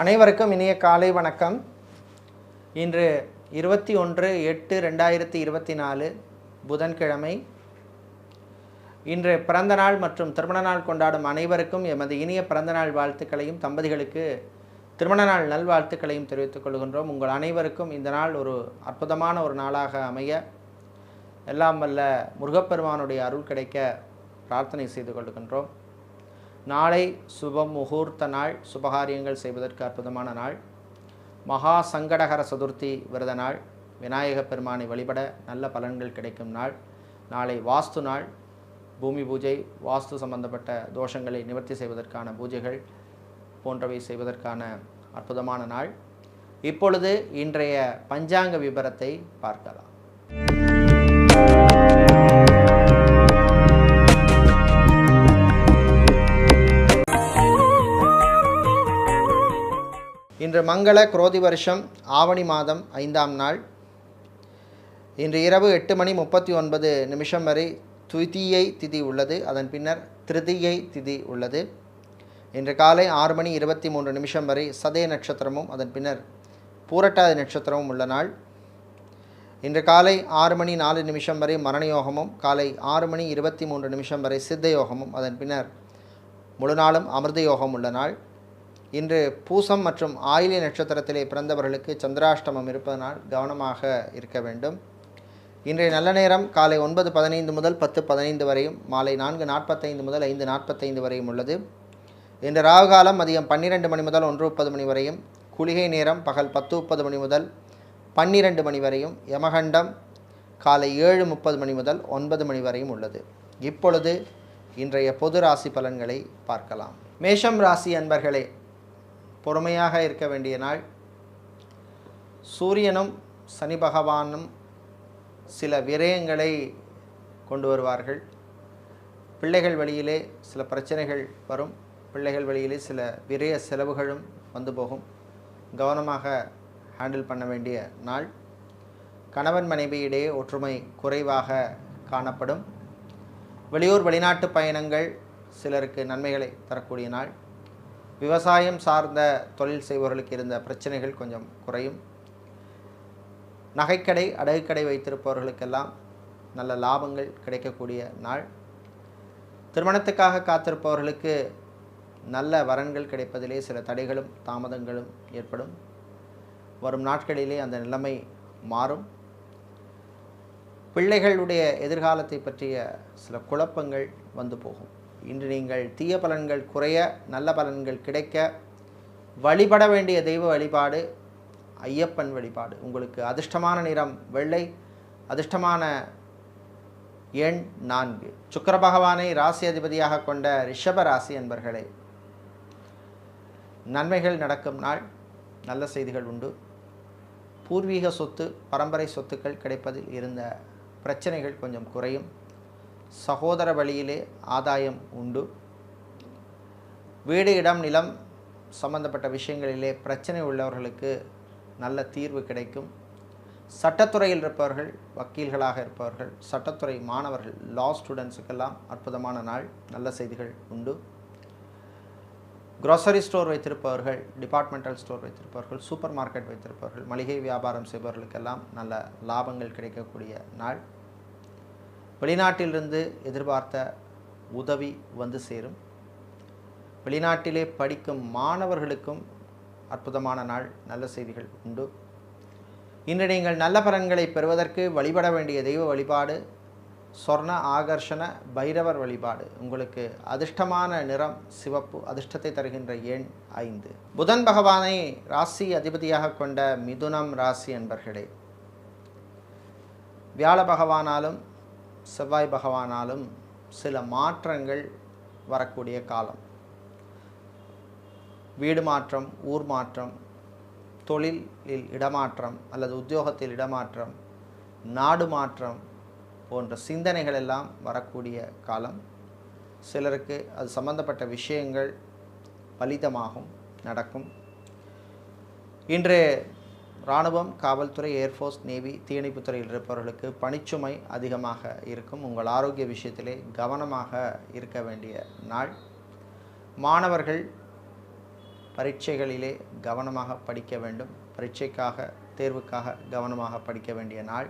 அனைவருக்கும் இனிய காலை வணக்கம். இன்று இருபத்தி ஒன்று எட்டு ரெண்டாயிரத்தி இருபத்தி நாலு புதன்கிழமை. இன்று பிறந்த நாள் மற்றும் திருமண நாள் கொண்டாடும் அனைவருக்கும் எமது இனிய பிறந்த நாள் வாழ்த்துக்களையும் தம்பதிகளுக்கு திருமண நாள் நல்வாழ்த்துக்களையும் தெரிவித்துக் கொள்கின்றோம். உங்கள் அனைவருக்கும் இந்த நாள் ஒரு அற்புதமான ஒரு நாளாக அமைய எல்லாம் வல்ல முருகப்பெருமானுடைய அருள் கிடைக்க பிரார்த்தனை செய்து கொள்கின்றோம். நாளை சுப முகூர்த்த நாள் சுபகாரியங்கள் செய்வதற்கு அற்புதமான நாள். மகா சங்கடகர சதுர்த்தி விரத நாள். விநாயகப் பெருமானை வழிபட நல்ல பலன்கள் கிடைக்கும் நாள். நாளை வாஸ்து நாள். பூமி பூஜை வாஸ்து சம்பந்தப்பட்ட தோஷங்களை நிவர்த்தி செய்வதற்கான பூஜைகள் போன்றவை செய்வதற்கான அற்புதமான நாள். இப்பொழுது இன்றைய பஞ்சாங்க விபரத்தை பார்க்கலாம். இன்று மங்கள குரோதி வருஷம் ஆவணி மாதம் ஐந்தாம் நாள். இன்று இரவு எட்டு மணி முப்பத்தி ஒன்பது நிமிஷம் வரை துதியை திதி உள்ளது. அதன் பின்னர் திருதியை திதி உள்ளது. இன்று காலை ஆறு மணி இருபத்தி மூன்று நிமிஷம் வரை சதய நட்சத்திரமும் அதன் பின்னர் பூரட்டாதி நட்சத்திரமும் உள்ள நாள். இன்று காலை ஆறு மணி நாலு நிமிஷம் வரை மரண யோகமும் காலை ஆறு மணி இருபத்தி மூன்று நிமிஷம் வரை சித்த யோகமும் அதன் பின்னர் முழு நாளும் அமிர்த யோகம் உள்ள நாள். இன்று பூசம் மற்றும் ஆயிலி நட்சத்திரத்திலே பிறந்தவர்களுக்கு சந்திராஷ்டமம் இருப்பதனால் கவனமாக இருக்க வேண்டும். இன்றைய நல்ல நேரம் காலை ஒன்பது பதினைந்து முதல் பத்து பதினைந்து வரையும் மாலை நான்கு நாற்பத்தைந்து முதல் ஐந்து நாற்பத்தைந்து வரையும் உள்ளது. இன்று ராகு காலம் மதியம் பன்னிரெண்டு மணி முதல் ஒன்று முப்பது மணி வரையும் குளிகை நேரம் பகல் பத்து முப்பது மணி முதல் பன்னிரெண்டு மணி வரையும் யமகண்டம் காலை ஏழு முப்பது மணி முதல் ஒன்பது மணி வரையும் உள்ளது. இப்பொழுது இன்றைய பொது ராசி பலன்களை பார்க்கலாம். மேஷம் ராசி அன்பர்களே பொறுமையாக இருக்க வேண்டிய நாள். சூரியனும் சனி பகவானும் சில விரயங்களை கொண்டு வருவார்கள். பிள்ளைகள் வழியிலே சில பிரச்சனைகள் வரும். பிள்ளைகள் வழியிலே சில விரய செலவுகளும் வந்து போகும். கவனமாக ஹேண்டில் பண்ண வேண்டிய நாள். கணவன் மனைவியிடையே ஒற்றுமை குறைவாக காணப்படும். வெளியூர் வெளிநாட்டு பயணங்கள் சிலருக்கு நன்மைகளை தரக்கூடிய நாள். விவசாயம் சார்ந்த தொழில் செய்பவர்களுக்கு இருந்த பிரச்சனைகள் கொஞ்சம் குறையும். நகைக்கடை அடகுக்கடை வைத்திருப்பவர்களுக்கெல்லாம் நல்ல லாபங்கள் கிடைக்கக்கூடிய நாள். திருமணத்துக்காக காத்திருப்பவர்களுக்கு நல்ல வரன்கள் கிடைப்பதிலே சில தடைகளும் தாமதங்களும் ஏற்படும். வரும் நாட்களிலே அந்த நிலைமை மாறும். பிள்ளைகளுடைய எதிர்காலத்தை பற்றிய சில குழப்பங்கள் வந்து போகும். இன்று நீங்கள் தீய பலன்கள் குறைய நல்ல பலன்கள் கிடைக்க வழிபட வேண்டிய தெய்வ வழிபாடு ஐயப்பன் வழிபாடு. உங்களுக்கு அதிர்ஷ்டமான நிறம் வெள்ளை அதிர்ஷ்டமான எண் நான்கு. சுக்கர பகவானை ராசி அதிபதியாக கொண்ட ரிஷப ராசி என்பர்களே நன்மைகள் நடக்கும் நாள். நல்ல செய்திகள் உண்டு. பூர்வீக சொத்து பரம்பரை சொத்துக்கள் கிடைப்பதில் இருந்த பிரச்சனைகள் கொஞ்சம் குறையும். சகோதர வழியிலே ஆதாயம் உண்டு. வீடு இடம் நிலம் சம்பந்தப்பட்ட விஷயங்களிலே பிரச்சனை உள்ளவர்களுக்கு நல்ல தீர்வு கிடைக்கும். சட்டத்துறையில் இருப்பவர்கள் வக்கீல்களாக இருப்பவர்கள் சட்டத்துறை மாணவர்கள் லா ஸ்டூடெண்ட்ஸுக்கெல்லாம் அற்புதமான நாள். நல்ல செய்திகள் உண்டு. க்ரோசரி ஸ்டோர் வைத்திருப்பவர்கள் டிபார்ட்மெண்டல் ஸ்டோர் வைத்திருப்பவர்கள் சூப்பர் மார்க்கெட் வைத்திருப்பவர்கள் மளிகை வியாபாரம் செய்பவர்களுக்கெல்லாம் நல்ல லாபங்கள் கிடைக்கக்கூடிய நாள். வெளிநாட்டிலிருந்து எதிர்பார்த்த உதவி வந்து சேரும். வெளிநாட்டிலே படிக்கும் மாணவர்களுக்கும் அற்புதமான நாள் நல்ல செய்திகள் உண்டு. இன்று நீங்கள் நல்ல பலன்களை பெறுவதற்கு வழிபட வேண்டிய தெய்வ வழிபாடு சொர்ண ஆகர்ஷண பைரவர் வழிபாடு. உங்களுக்கு அதிர்ஷ்டமான நிறம் சிவப்பு அதிர்ஷ்டத்தை தருகின்ற எண் ஐந்து. புதன் பகவானை ராசி அதிபதியாக கொண்ட மிதுனம் ராசி என்பர்களே வியாழ பகவானாலும் செவ்வாய் பகவானாலும் சில மாற்றங்கள் வரக்கூடிய காலம். வீடு மாற்றம் ஊர் மாற்றம் தொழிலில் இடமாற்றம் அல்லது உத்தியோகத்தில் இடமாற்றம் நாடு மாற்றம் போன்ற சிந்தனைகள் எல்லாம் வரக்கூடிய காலம். சிலருக்கு அது சம்பந்தப்பட்ட விஷயங்கள் பலிதமாகும் நடக்கும். இன்று இராணுவம் காவல்துறை ஏர்ஃபோர்ஸ் நேவி தீயணைப்பு துறையில் இருப்பவர்களுக்கு பணிச்சுமை அதிகமாக இருக்கும். உங்கள் ஆரோக்கிய விஷயத்திலே கவனமாக இருக்க வேண்டிய நாள். மாணவர்கள் பரீட்சைகளிலே கவனமாக படிக்க வேண்டும். பரீட்சைக்காக தேர்வுக்காக கவனமாக படிக்க வேண்டிய நாள்.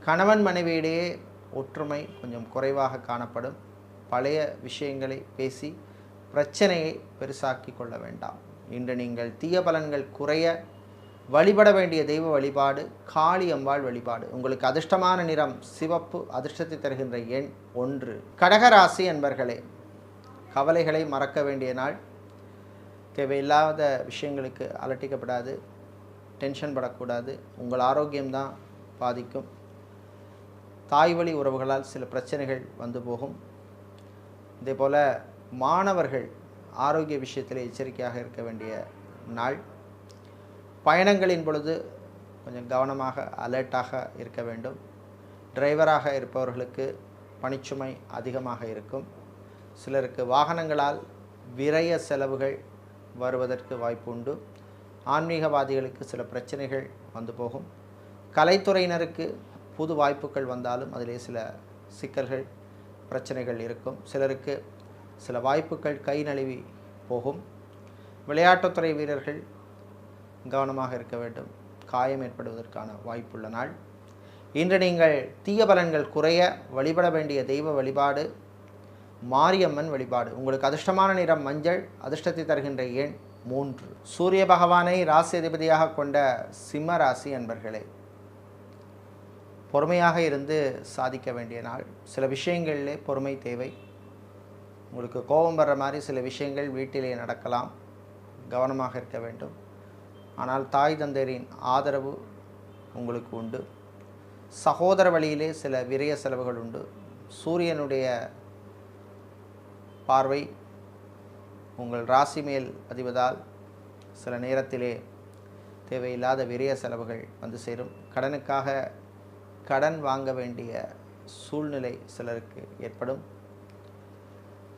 கணவன் மனைவியிடையே ஒற்றுமை கொஞ்சம் குறைவாக காணப்படும். பழைய விஷயங்களை பேசி பிரச்சனையை பெருசாக்கி கொள்ள வேண்டாம். இன்று நீங்கள் தீய பலன்கள் குறைய வழிபட வேண்டிய தெய்வ வழிபாடு காளி அம்பாள் வழிபாடு. உங்களுக்கு அதிர்ஷ்டமான நிறம் சிவப்பு அதிர்ஷ்டத்தை தருகின்ற எண் ஒன்று. கடகராசி என்பர்களே கவலைகளை மறக்க வேண்டிய நாள். தேவையில்லாத விஷயங்களுக்கு அலட்டிக்கப்படாது டென்ஷன் படக்கூடாது. உங்கள் ஆரோக்கியம்தான் பாதிக்கும். தாய் வழி உறவுகளால் சில பிரச்சனைகள் வந்து போகும். இதே போல் மாணவர்கள் ஆரோக்கிய விஷயத்தில் எச்சரிக்கையாக இருக்க வேண்டிய நாள். பயணங்களின் பொழுது கொஞ்சம் கவனமாக அலர்ட்டாக இருக்க வேண்டும். டிரைவராக இருப்பவர்களுக்கு பணிச்சுமை அதிகமாக இருக்கும். சிலருக்கு வாகனங்களால் விரய செலவுகள் வருவதற்கு வாய்ப்பு உண்டு. ஆன்மீகவாதிகளுக்கு சில பிரச்சனைகள் வந்து போகும். கலைத்துறையினருக்கு புது வாய்ப்புகள் வந்தாலும் அதிலே சில சிக்கல்கள் பிரச்சனைகள் இருக்கும். சிலருக்கு சில வாய்ப்புகள் கை நழுவி போகும். விளையாட்டுத்துறை வீரர்கள் கவனமாக இருக்க வேண்டும். காயம் ஏற்படுவதற்கான வாய்ப்புள்ள நாள். இன்று நீங்கள் தீய பலன்கள் குறைய வழிபட வேண்டிய தெய்வ வழிபாடு மாரியம்மன் வழிபாடு. உங்களுக்கு அதிர்ஷ்டமான நிறம் மஞ்சள் அதிர்ஷ்டத்தை தருகின்ற எண் மூன்று. சூரிய பகவானை ராசி அதிபதியாக கொண்ட சிம்ம ராசி அன்பர்களே பொறுமையாக இருந்து சாதிக்க வேண்டிய நாள். சில விஷயங்களிலே பொறுமை தேவை. உங்களுக்கு கோபம் வர்ற மாதிரி சில விஷயங்கள் வீட்டிலே நடக்கலாம். கவனமாக இருக்க வேண்டும். ஆனால் தாய் தந்தையரின் ஆதரவு உங்களுக்கு உண்டு. சகோதர வழியிலே சில விரய செலவுகள் உண்டு. சூரியனுடைய பார்வை உங்கள் ராசி மேல் பதிவதால் சில நேரத்திலே தேவையில்லாத விரய செலவுகள் வந்து சேரும். கடனுக்காக கடன் வாங்க வேண்டிய சூழ்நிலை சிலருக்கு ஏற்படும்.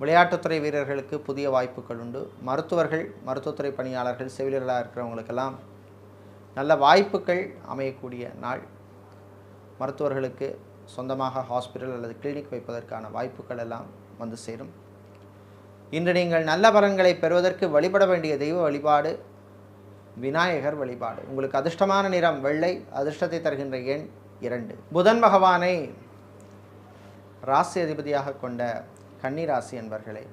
விளையாட்டுத்துறை வீரர்களுக்கு புதிய வாய்ப்புகள் உண்டு. மருத்துவர்கள் மருத்துவத்துறை பணியாளர்கள் செவிலியர்களாக இருக்கிறவங்களுக்கெல்லாம் நல்ல வாய்ப்புகள் அமையக்கூடிய நாள். மருத்துவர்களுக்கு சொந்தமாக ஹாஸ்பிட்டல் அல்லது கிளினிக் வைப்பதற்கான வாய்ப்புகள் எல்லாம் வந்து சேரும். இன்று நீங்கள் நல்ல பலன்களை பெறுவதற்கு வழிபட வேண்டிய தெய்வ வழிபாடு விநாயகர் வழிபாடு. உங்களுக்கு அதிர்ஷ்டமான நிறம் வெள்ளை அதிர்ஷ்டத்தை தருகின்ற எண் இரண்டு. புதன் பகவானை ராசி அதிபதியாக கொண்ட கன்னிராசி என்பர்களே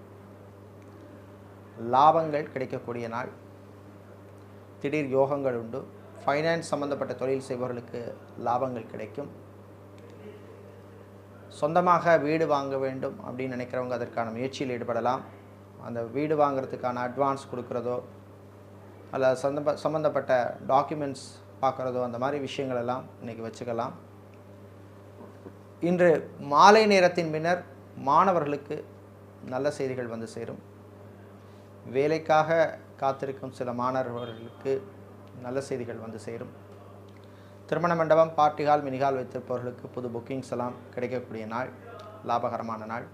லாபங்கள் கிடைக்கக்கூடிய நாள். திடீர் யோகங்கள் உண்டு. ஃபைனான்ஸ் சம்பந்தப்பட்ட தொழில் செய்பவர்களுக்கு லாபங்கள் கிடைக்கும். சொந்தமாக வீடு வாங்க வேண்டும் அப்படின்னு நினைக்கிறவங்க அதற்கான முயற்சியில் ஈடுபடலாம். அந்த வீடு வாங்குறதுக்கான அட்வான்ஸ் கொடுக்குறதோ அல்லது சந்தப சம்மந்தப்பட்ட டாக்குமெண்ட்ஸ் பார்க்குறதோ அந்த மாதிரி விஷயங்களெல்லாம் இன்றைக்கி வச்சுக்கலாம். இன்று மாலை நேரத்தின் பின்னர் மாணவர்களுக்கு நல்ல செய்திகள் வந்து சேரும். வேலைக்காக காத்திருக்கும் சில மாணவர்களுக்கு நல்ல செய்திகள் வந்து சேரும். திருமண மண்டபம் பார்ட்டி ஹால் மினிஹால் வைத்திருப்பவர்களுக்கு புது புக்கிங்ஸ் எல்லாம் கிடைக்கக்கூடிய நாள் லாபகரமான நாள்.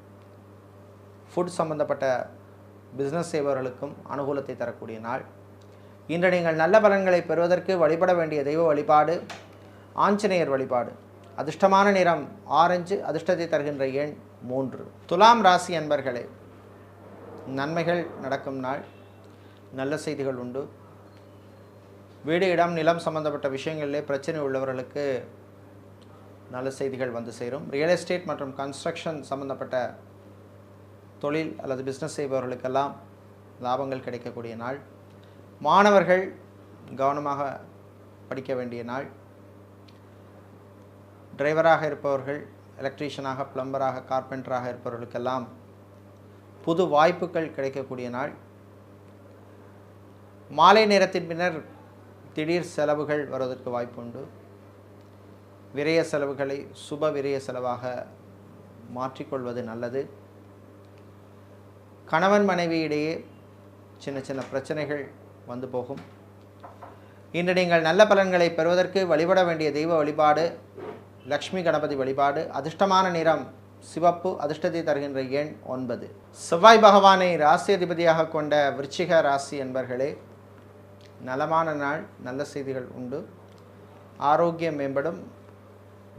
ஃபுட் சம்பந்தப்பட்ட பிஸ்னஸ் செய்பவர்களுக்கும் அனுகூலத்தை தரக்கூடிய நாள். இன்று நீங்கள் நல்ல பலன்களை பெறுவதற்கு வழிபட வேண்டிய தெய்வ வழிபாடு ஆஞ்சநேயர் வழிபாடு. அதிர்ஷ்டமான நிறம் ஆரஞ்சு அதிர்ஷ்டத்தை தருகின்ற எண் மூன்று. துலாம் ராசி அன்பர்களே நன்மைகள் நடக்கும் நாள் நல்ல செய்திகள் உண்டு. வீடு இடம் நிலம் சம்பந்தப்பட்ட விஷயங்களிலே பிரச்சனை உள்ளவர்களுக்கு நல்ல செய்திகள் வந்து சேரும். ரியல் எஸ்டேட் மற்றும் கன்ஸ்ட்ரக்ஷன் சம்பந்தப்பட்ட தொழில் அல்லது பிஸ்னஸ் செய்பவர்களுக்கெல்லாம் லாபங்கள் கிடைக்கக்கூடிய நாள். மாணவர்கள் கவனமாக படிக்க வேண்டிய நாள். டிரைவராக இருப்பவர்கள் எலக்ட்ரீஷியனாக பிளம்பராக கார்பெண்டராக இருப்பவர்களுக்கெல்லாம் புது வாய்ப்புகள் கிடைக்கக்கூடிய நாள். மாலை நேரத்தின் பின்னர் திடீர் செலவுகள் வருவதற்கு வாய்ப்புண்டு. விரய செலவுகளை சுப விரய செலவாக மாற்றிக்கொள்வது நல்லது. கணவன் மனைவியிடையே சின்ன சின்ன பிரச்சனைகள் வந்து போகும். இன்று நீங்கள் நல்ல பலன்களை பெறுவதற்கு வழிபட வேண்டிய தெய்வ வழிபாடு லக்ஷ்மி கணபதி வழிபாடு அதிர்ஷ்டமான நிறம் சிவப்பு அதிர்ஷ்டத்தை தருகின்ற எண் ஒன்பது. செவ்வாய் பகவானை ராசி அதிபதியாக கொண்ட விருச்சிக ராசி என்பர்களே நலமான நாள் நல்ல செய்திகள் உண்டு. ஆரோக்கியம் மேம்படும்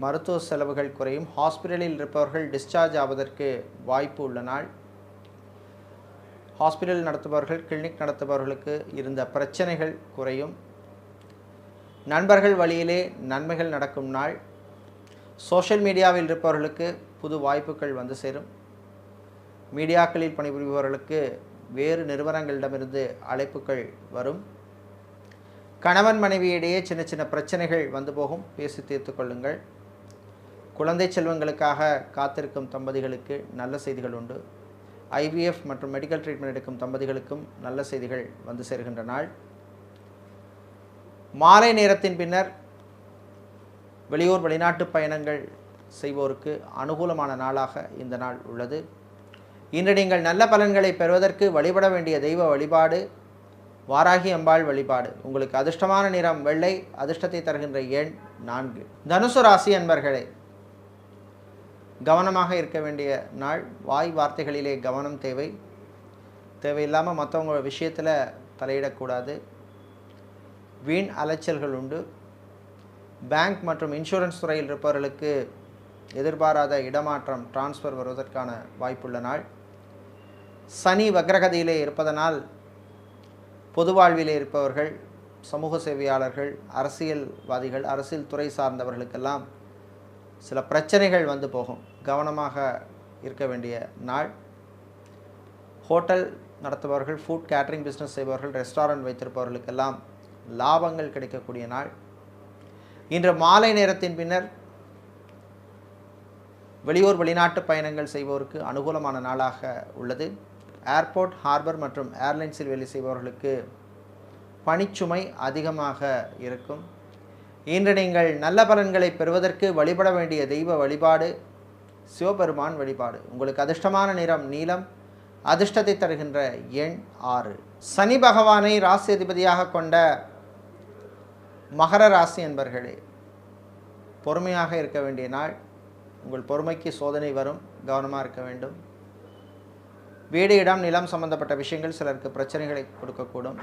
மருத்துவ செலவுகள் குறையும் ஹாஸ்பிட்டலில் இருப்பவர்கள் டிஸ்சார்ஜ் ஆவதற்கு வாய்ப்பு உள்ள நாள். ஹாஸ்பிட்டல் நடத்துபவர்கள் கிளினிக் நடத்துபவர்களுக்கு இருந்த பிரச்சனைகள் குறையும். நண்பர்கள் வழியிலே நன்மைகள் நடக்கும் நாள். சோஷியல் மீடியாவில் இருப்பவர்களுக்கு புது வாய்ப்புகள் வந்து சேரும். மீடியாக்களில் பணிபுரிபவர்களுக்கு வேறு நிறுவனங்களிடமிருந்து அழைப்புகள் வரும். கணவன் மனைவியிடையே சின்ன சின்ன பிரச்சனைகள் வந்து போகும். பேசி தீர்த்து கொள்ளுங்கள். குழந்தை செல்வங்களுக்காக காத்திருக்கும் தம்பதிகளுக்கு நல்ல செய்திகள் உண்டு. ஐவிஎஃப் மற்றும் மெடிக்கல் ட்ரீட்மெண்ட் எடுக்கும் தம்பதிகளுக்கும் நல்ல செய்திகள் வந்து சேர்கின்ற நாள். மாலை நேரத்தின் பின்னர் வெளியூர் வெளிநாட்டு பயணங்கள் செய்வோருக்கு அனுகூலமான நாளாக இந்த நாள் உள்ளது. இன்று நீங்கள் நல்ல பலன்களை பெறுவதற்கு வழிபட வேண்டிய தெய்வ வழிபாடு வாராகி அம்பாள் வழிபாடு. உங்களுக்கு அதிர்ஷ்டமான நிறம் வெள்ளை அதிர்ஷ்டத்தை தருகின்ற எண் நான்கு. தனுசு ராசி அன்பர்களே கவனமாக இருக்க வேண்டிய நாள். வாய் வார்த்தைகளிலே கவனம் தேவை. தேவையில்லாமல் மற்றவங்க விஷயத்தில் தலையிடக்கூடாது. வீண் அலைச்சல்கள் உண்டு. பேங்க் மற்றும் இன்சூரன்ஸ் துறையில் இருப்பவர்களுக்கு எதிர்பாராத இடமாற்றம் டிரான்ஸ்ஃபர் வருவதற்கான வாய்ப்புள்ள நாள். சனி வக்ரகதியிலே இருப்பதனால் பொது வாழ்விலே இருப்பவர்கள் சமூக சேவையாளர்கள் அரசியல்வாதிகள் அரசியல் துறை சார்ந்தவர்களுக்கெல்லாம் சில பிரச்சனைகள் வந்து போகும். கவனமாக இருக்க வேண்டிய நாள். ஹோட்டல் நடத்துபவர்கள் ஃபுட் கேட்டரிங் பிஸ்னஸ் செய்பவர்கள் ரெஸ்டாரண்ட் வைத்திருப்பவர்களுக்கெல்லாம் லாபங்கள் கிடைக்கக்கூடிய நாள். இன்று மாலை நேரத்தின் பின்னர் வெளியூர் வெளிநாட்டு பயணங்கள் செய்வோருக்கு அனுகூலமான நாளாக உள்ளது. ஏர்போர்ட் ஹார்பர் மற்றும் ஏர்லைன்ஸில் வேலை செய்பவர்களுக்கு பணிச்சுமை அதிகமாக இருக்கும். இன்று நீங்கள் நல்ல பலன்களை பெறுவதற்கு வழிபட வேண்டிய தெய்வ வழிபாடு சிவபெருமான் வழிபாடு. உங்களுக்கு அதிர்ஷ்டமான நிறம் நீலம் அதிர்ஷ்டத்தை தருகின்ற எண் ஆறு. சனி பகவானை ராசி அதிபதியாக கொண்ட மகர ராசி என்பர்களே பொறுமையாக இருக்க வேண்டிய நாள் உங்கள் பொறுமைக்கு சோதனை வரும் கவனமாக இருக்க வேண்டும். வீடு இடம் நிலம் சம்பந்தப்பட்ட விஷயங்கள் சிலருக்கு பிரச்சனைகளை கொடுக்கக்கூடும்.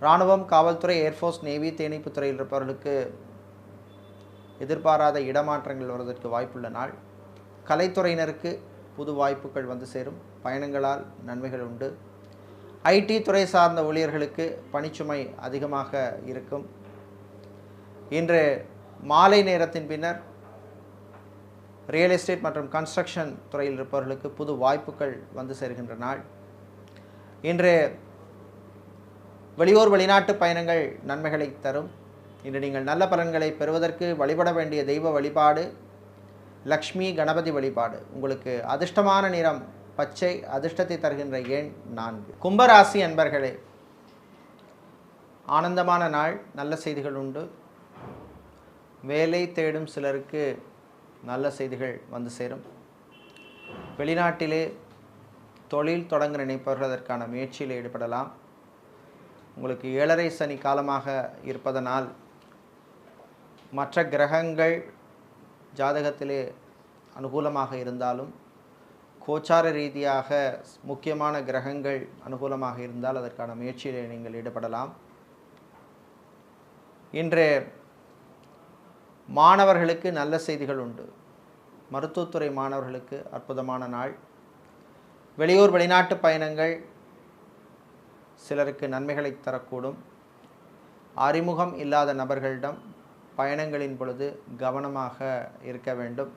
இராணுவம் காவல்துறை ஏர்ஃபோர்ஸ் நேவி தேனீப்புத் துறையில் இருப்பவர்களுக்கு எதிர்பாராத இடமாற்றங்கள் வருவதற்கு வாய்ப்புள்ள நாள். கலைத்துறையினருக்கு புது வாய்ப்புகள் வந்து சேரும். பயணங்களால் நன்மைகள் உண்டு. ஐடி துறை சார்ந்த ஊழியர்களுக்கு பணிச்சுமை அதிகமாக இருக்கும். இன்று மாலை நேரத்தின் பின்னர் ரியல் எஸ்டேட் மற்றும் கன்ஸ்ட்ரக்ஷன் துறையில் இருப்பவர்களுக்கு புது வாய்ப்புகள் வந்து சேர்கின்ற நாள். இன்று வெளியூர் வெளிநாட்டு பயணங்கள் நன்மைகளை தரும். இன்று நீங்கள் நல்ல பலன்களை பெறுவதற்கு வழிபட வேண்டிய தெய்வ வழிபாடு லக்ஷ்மி கணபதி வழிபாடு. உங்களுக்கு அதிர்ஷ்டமான நிறம் பச்சை அதிர்ஷ்டத்தை தருகின்ற எண் நான்கு. கும்பராசி அன்பர்களே ஆனந்தமான நாள் நல்ல செய்திகள் உண்டு. வேலை தேடும் சிலருக்கு நல்ல செய்திகள் வந்து சேரும். வெளிநாட்டிலே தொழில் தொடங்க நினைப்பவர்கள் அதற்கான முயற்சியில் ஈடுபடலாம். உங்களுக்கு ஏழரை சனி காலமாக இருப்பதனால் மற்ற கிரகங்கள் ஜாதகத்திலே அனுகூலமாக இருந்தாலும் கோச்சார ரீதியாக முக்கியமான கிரகங்கள் அனுகூலமாக இருந்தால் அதற்கான முயற்சியில் நீங்கள் ஈடுபடலாம். இன்று மாணவர்களுக்கு நல்ல செய்திகள் உண்டு. மருத்துவத்துறை மாணவர்களுக்கு அற்புதமான நாள். வெளியூர் வெளிநாட்டு பயணங்கள் சிலருக்கு நன்மைகளை தரக்கூடும். அறிமுகம் இல்லாத நபர்களிடம் பயணங்களின் பொழுது கவனமாக இருக்க வேண்டும்.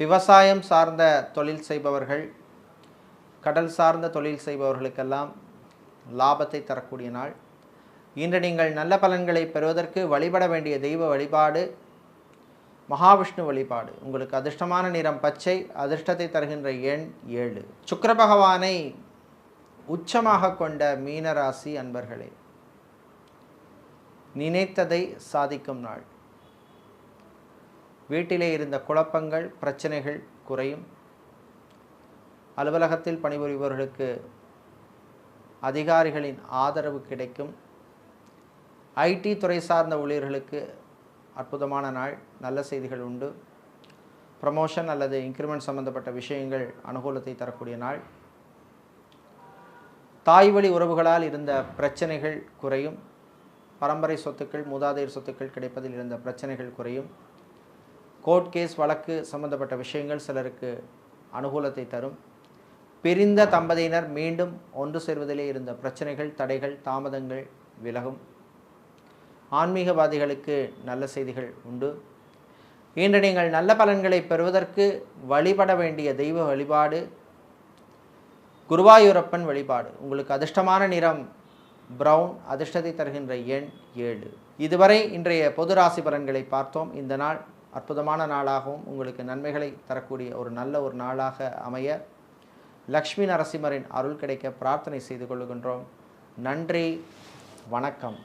விவசாயம் சார்ந்த தொழில் செய்பவர்கள் கடல் சார்ந்த தொழில் செய்பவர்களுக்கெல்லாம் லாபத்தை தரக்கூடிய நாள். இன்று நீங்கள் நல்ல பலன்களை பெறுவதற்கு வழிபட வேண்டிய தெய்வ வழிபாடு மகாவிஷ்ணு வழிபாடு. உங்களுக்கு அதிர்ஷ்டமான நிறம் பச்சை அதிர்ஷ்டத்தை தருகின்ற எண் ஏழு. சுக்கர பகவானை உச்சமாக கொண்ட மீனராசி அன்பர்களே நினைத்ததை சாதிக்கும் நாள். வீட்டிலே இருந்த குழப்பங்கள் பிரச்சனைகள் குறையும். அலுவலகத்தில் பணிபுரிபவர்களுக்கு அதிகாரிகளின் ஆதரவு கிடைக்கும். ஐடி துறை சார்ந்த ஊழியர்களுக்கு அற்புதமான நாள் நல்ல செய்திகள் உண்டு. ப்ரமோஷன் அல்லது இன்க்ரிமெண்ட் சம்பந்தப்பட்ட விஷயங்கள் அனுகூலத்தை தரக்கூடிய நாள். தாய் வழி உறவுகளால் இருந்த பிரச்சனைகள் குறையும். பரம்பரை சொத்துக்கள் மூதாதையர் சொத்துக்கள் கிடைப்பதில் இருந்த பிரச்சனைகள் குறையும். கோர்ட் கேஸ் வழக்கு சம்பந்தப்பட்ட விஷயங்கள் சிலருக்கு அனுகூலத்தை தரும். பிரிந்த தம்பதியினர் மீண்டும் ஒன்று சேர்வதிலே இருந்த பிரச்சனைகள் தடைகள் தாமதங்கள் விலகும். ஆன்மீகவாதிகளுக்கு நல்ல செய்திகள் உண்டு. இன்று நீங்கள் நல்ல பலன்களை பெறுவதற்கு வழிபட வேண்டிய தெய்வ வழிபாடு குருவாயூரப்பன் வழிபாடு. உங்களுக்கு அதிர்ஷ்டமான நிறம் பிரவுன் அதிர்ஷ்டத்தை தருகின்ற எண் ஏழு. இதுவரை இன்றைய பொது ராசி பலன்களை பார்த்தோம். இந்த நாள் அற்புதமான நாளாகவும் உங்களுக்கு நன்மைகளை தரக்கூடிய ஒரு நல்ல ஒரு நாளாக அமைய லக்ஷ்மி நரசிம்மரின் அருள் கிடைக்க பிரார்த்தனை செய்து கொள்கின்றோம். நன்றி வணக்கம்.